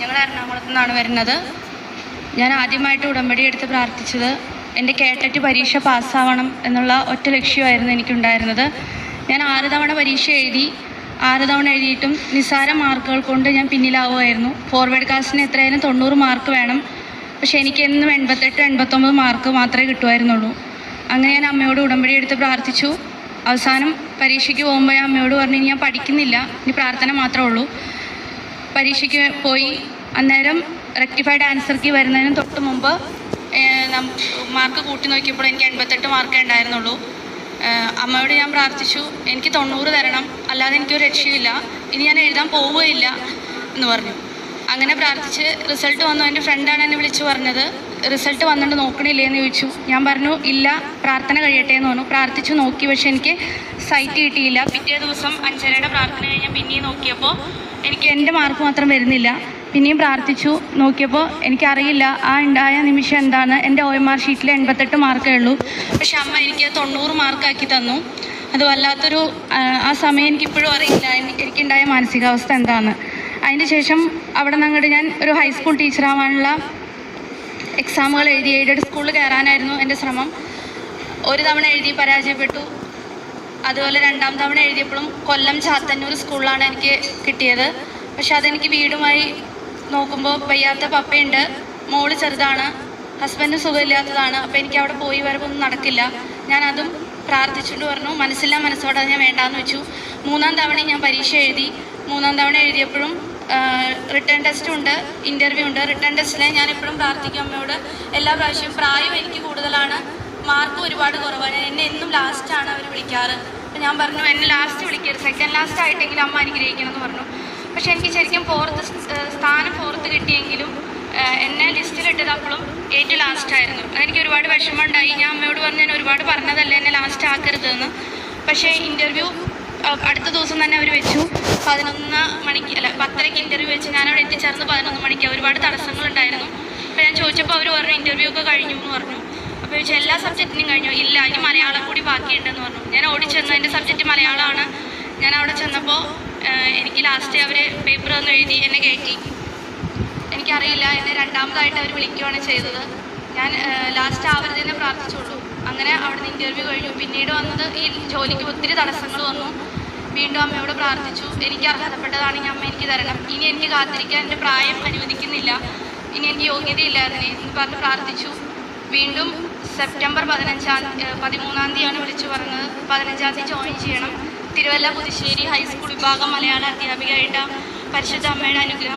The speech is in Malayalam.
ഞങ്ങൾ എറണാകുളത്തു നിന്നാണ് വരുന്നത്. ഞാൻ ആദ്യമായിട്ട് ഉടമ്പടി എടുത്ത് പ്രാർത്ഥിച്ചത് എന്റെ കേട്ടറ്റ് പരീക്ഷ പാസ്സാവണം എന്നുള്ള ഒറ്റ ലക്ഷ്യമായിരുന്നു എനിക്കുണ്ടായിരുന്നത്. ഞാൻ ആറ് തവണ പരീക്ഷ എഴുതി ആറ് തവണ എഴുതിയിട്ടും നിസ്സാര മാർക്കുകൾ കൊണ്ട് ഞാൻ പിന്നിലാവുമായിരുന്നു. ഫോർവേഡ് കാസ്റ്റിന് എത്രയായാലും തൊണ്ണൂറ് മാർക്ക് വേണം. പക്ഷേ എനിക്കെന്നും എൺപത്തെട്ട് എൺപത്തൊമ്പത് മാർക്ക് മാത്രമേ കിട്ടുമായിരുന്നുള്ളൂ. അങ്ങനെ ഞാൻ അമ്മയോട് ഉടമ്പടി എടുത്ത് പ്രാർത്ഥിച്ചു. അവസാനം പരീക്ഷയ്ക്ക് പോകുമ്പോൾ അമ്മയോട് പറഞ്ഞു "ഇനി ഞാൻ പഠിക്കുന്നില്ല. ഇനി പ്രാർത്ഥന മാത്രമേ ഉള്ളൂ. പരീക്ഷയ്ക്ക് പോയി. അന്നേരം റെക്ടിഫൈഡ് ആൻസർക്ക് വരുന്നതിന് തൊട്ട് മുമ്പ് മാർക്ക് കൂട്ടി നോക്കിയപ്പോൾ എനിക്ക് എൺപത്തെട്ട് മാർക്കേ ഉണ്ടായിരുന്നുള്ളൂ. അമ്മയോട് ഞാൻ പ്രാർത്ഥിച്ചു എനിക്ക് തൊണ്ണൂറ് തരണം അല്ലാതെ എനിക്കൊരു രക്ഷയില്ല ഇനി ഞാൻ എഴുതാൻ പോവുകയില്ല എന്ന് പറഞ്ഞു. അങ്ങനെ പ്രാർത്ഥിച്ച് റിസൾട്ട് വന്നു. എന്റെ ഫ്രണ്ടാണ് എന്നെ വിളിച്ചു പറഞ്ഞത് റിസൾട്ട് വന്നിട്ട് നോക്കണില്ലേ എന്ന് ചോദിച്ചു. ഞാൻ പറഞ്ഞു ഇല്ല പ്രാർത്ഥന കഴിയട്ടെ എന്ന് പറഞ്ഞു. പ്രാർത്ഥിച്ചു നോക്കി പക്ഷെ എനിക്ക് സൈറ്റ് കിട്ടിയില്ല. പിറ്റേ ദിവസം അഞ്ചരയുടെ പ്രാർത്ഥന കഴിഞ്ഞ് പിന്നെയും നോക്കിയപ്പോൾ എനിക്ക് എന്റെ മാർക്ക് മാത്രം വരുന്നില്ല. പിന്നെയും പ്രാർത്ഥിച്ചു നോക്കിയപ്പോൾ എനിക്കറിയില്ല ആ ഉണ്ടായ നിമിഷം എന്താണ്? എന്റെ ഒ എം ആർ ഷീറ്റിൽ എൺപത്തെട്ട് മാർക്കേ ഉള്ളൂ. പക്ഷെ അമ്മ എനിക്ക് തൊണ്ണൂറ് മാർക്കാക്കി തന്നു. അത് വല്ലാത്തൊരു ആ, സമയം എനിക്കിപ്പോഴും അറിയില്ല. എനി- എനിക്കുണ്ടായ മാനസികാവസ്ഥ എന്താണ്? അതിന് ശേഷം അവിടെ നിന്ന് അങ്ങോട്ട് ഞാൻ ഒരു ഹൈസ്കൂൾ ടീച്ചറാവാനുള്ള എക്സാമുകൾ എഴുതി എയ്ഡഡ് സ്കൂളിൽ കയറാനായിരുന്നു എന്റെ ശ്രമം. ഒരു തവണ എഴുതി പരാജയപ്പെട്ടു. അതുപോലെ രണ്ടാം തവണ എഴുതിയപ്പോഴും കൊല്ലം ചാത്തന്നൂർ സ്കൂളിലാണ് എനിക്ക് കിട്ടിയത്. പക്ഷെ അതെനിക്ക് വീടുമായി നോക്കുമ്പോൾ വയ്യാത്ത പപ്പയുണ്ട്. മോൾ ചെറുതാണ്. ഹസ്ബൻഡ് സുഖമില്ലാത്തതാണ്. അപ്പോൾ എനിക്ക് അവിടെ പോയി വരവൊന്നും നടക്കില്ല. ഞാൻ അതും പ്രാർത്ഥിച്ചുകൊണ്ട് പറഞ്ഞു മനസ്സില്ല മനസ്സോടെ ഞാൻ വേണ്ടാന്ന് വെച്ചു. മൂന്നാം തവണ ഞാൻ പരീക്ഷ എഴുതി. മൂന്നാം തവണ എഴുതിയപ്പോഴും റിട്ടേൺ ടെസ്റ്റ് ഉണ്ട് ഇന്റർവ്യൂ ഉണ്ട്. റിട്ടേൺ ടെസ്റ്റിലെ ഞാൻ എപ്പോഴും പ്രാർത്ഥിക്കും അമ്മയോട് എല്ലാ പ്രാവശ്യവും പ്രായം എനിക്ക് കൂടുതലാണ്. മാർക്ക് ഒരുപാട് കുറവാണ്. എന്നെ എന്നും ലാസ്റ്റാണ് അവർ വിളിക്കാറ്. അപ്പം ഞാൻ പറഞ്ഞു എന്നെ ലാസ്റ്റ് വിളിക്കരുത്. സെക്കൻഡ് ലാസ്റ്റ് ആയിട്ടെങ്കിലും അമ്മ അനുഗ്രഹിക്കണം എന്ന് പറഞ്ഞു. പക്ഷെ എനിക്ക് ശരിക്കും ഫോർത്ത് സ്ഥാനം ഫോർത്ത് കിട്ടിയെങ്കിലും എന്നെ ലിസ്റ്റിലിട്ടത് അപ്പോഴും ഏറ്റവും ലാസ്റ്റ് ആയിരുന്നു. അതെനിക്ക് ഒരുപാട് വിഷമമുണ്ടായി ഞാൻ അമ്മയോട് പറഞ്ഞു ഞാൻ ഒരുപാട് പറഞ്ഞതല്ലേ എന്നെ ലാസ്റ്റ് ആക്കരുതെന്ന്. പക്ഷേ ഇന്റർവ്യൂ അടുത്ത ദിവസം തന്നെ അവർ വെച്ചു. പതിനൊന്ന് മണിക്ക് അല്ല പത്തരയ്ക്ക് ഇന്റർവ്യൂ വെച്ച് ഞാൻ അവിടെ എത്തിച്ചേർന്ന് പതിനൊന്ന് മണിക്ക് ഒരുപാട് തടസ്സങ്ങളുണ്ടായിരുന്നു. അപ്പോൾ ഞാൻ ചോദിച്ചപ്പോൾ അവർ പറഞ്ഞു ഇന്റർവ്യൂ ഒക്കെ കഴിഞ്ഞു എന്ന് പറഞ്ഞു. അപ്പോൾ ചോദിച്ചു എല്ലാ സബ്ജക്റ്റിനും കഴിഞ്ഞു? ഇല്ല ഇനി മലയാളം കൂടി ബാക്കിയുണ്ടെന്ന് പറഞ്ഞു. ഞാൻ ഓടിച്ചെന്നു എന്റെ സബ്ജക്റ്റ് മലയാളമാണ്. ഞാൻ അവിടെ ചെന്നപ്പോൾ എനിക്ക് ലാസ്റ്റ് അവർ പേപ്പർ ഒന്ന് എഴുതി എന്നെ കയറ്റി എനിക്കറിയില്ല എന്നെ രണ്ടാമതായിട്ട് അവർ വിളിക്കുകയാണ് ചെയ്തത്. ഞാൻ ലാസ്റ്റ് ആവരുതെന്നെ പ്രാർത്ഥിച്ചുള്ളൂ. അങ്ങനെ അവിടുന്ന് ഇന്റർവ്യൂ കഴിഞ്ഞു. പിന്നീട് വന്നത് ഈ ജോലിക്ക് ഒത്തിരി തടസ്സങ്ങൾ വന്നു. വീണ്ടും അമ്മയോട് പ്രാർത്ഥിച്ചു. എനിക്ക് അർഹതപ്പെട്ടതാണെങ്കിൽ അമ്മ എനിക്ക് തരണം. ഇനി എനിക്ക് കാത്തിരിക്കാൻ എന്റെ പ്രായം അനുവദിക്കുന്നില്ല. ഇനി എനിക്ക് യോഗ്യതയില്ലായിരുന്നു എന്ന് പറഞ്ഞ് പ്രാർത്ഥിച്ചു. വീണ്ടും സെപ്റ്റംബർ പതിനഞ്ചാം പതിമൂന്നാം തീയതിയാണ് വിളിച്ചു പറഞ്ഞത്. പതിനഞ്ചാം തീയതി ജോയിൻ ചെയ്യണം. തിരുവല്ല പുതുശ്ശേരി ഹൈസ്കൂൾ വിഭാഗം മലയാള അധ്യാപികയായിട്ട് പരിശുദ്ധ അമ്മയുടെ അനുഗ്രഹം